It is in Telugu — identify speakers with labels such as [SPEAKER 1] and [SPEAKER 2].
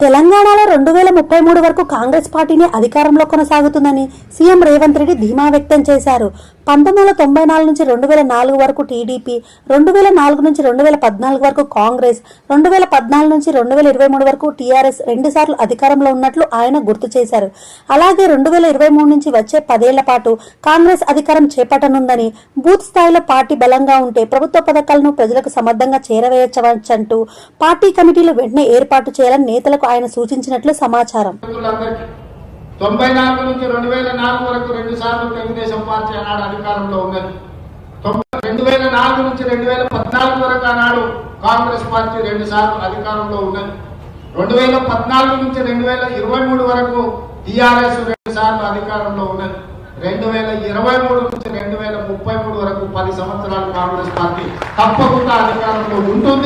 [SPEAKER 1] తెలంగాణలో రెండు వేల ముప్పై మూడు వరకు కాంగ్రెస్ పార్టీని అధికారంలో కొనసాగుతుందని సీఎం రేవంత్ రెడ్డి ధీమా వ్యక్తం చేశారు. పంతొమ్మిది వందల తొంభై నాలుగు నుంచి రెండు వేల నాలుగు వరకు టీడీపీ రెండు వేల నాలుగు నుంచి రెండు వేల పద్నాలుగు వరకు కాంగ్రెస్ రెండు వేల పద్నాలుగు నుంచి రెండు వేల ఇరవై మూడు వరకు టీఆర్ఎస్ రెండుసార్లు అధికారంలో ఉన్నట్లు ఆయన గుర్తు చేశారు. అలాగే రెండు వేల ఇరవై మూడు నుంచి వచ్చే పదేళ్ళ పాటు కాంగ్రెస్ అధికారం చేపట్టనుందని బూత్ స్థాయిలో పార్టీ బలంగా ఉంటే ప్రభుత్వ పథకాలను ప్రజలకు సమర్థంగా చేరవేయవచ్చంటూ పార్టీ కమిటీలు వెంటనే ఏర్పాటు చేయాలని నేతలకు ఆయన సూచించినట్లు సమాచారం.
[SPEAKER 2] తొంభై నాలుగు నుంచి రెండు వేల నాలుగు వరకు రెండు సార్లు తెలుగుదేశం పార్టీ ఆనాడు అధికారంలో ఉన్నది. రెండు వేల నాలుగు నుంచి రెండు వేల పద్నాలుగు వరకు ఆనాడు కాంగ్రెస్ పార్టీ రెండు సార్లు అధికారంలో ఉన్నది. రెండు వేల పద్నాలుగు నుంచి రెండు వేల ఇరవై మూడు వరకు టీఆర్ఎస్ రెండు సార్లు అధికారంలో ఉన్నది. రెండు వేల ఇరవై మూడు నుంచి రెండు వేల ముప్పై మూడు వరకు పది సంవత్సరాలు కాంగ్రెస్ పార్టీ తప్పకుండా అధికారంలో ఉంటుంది.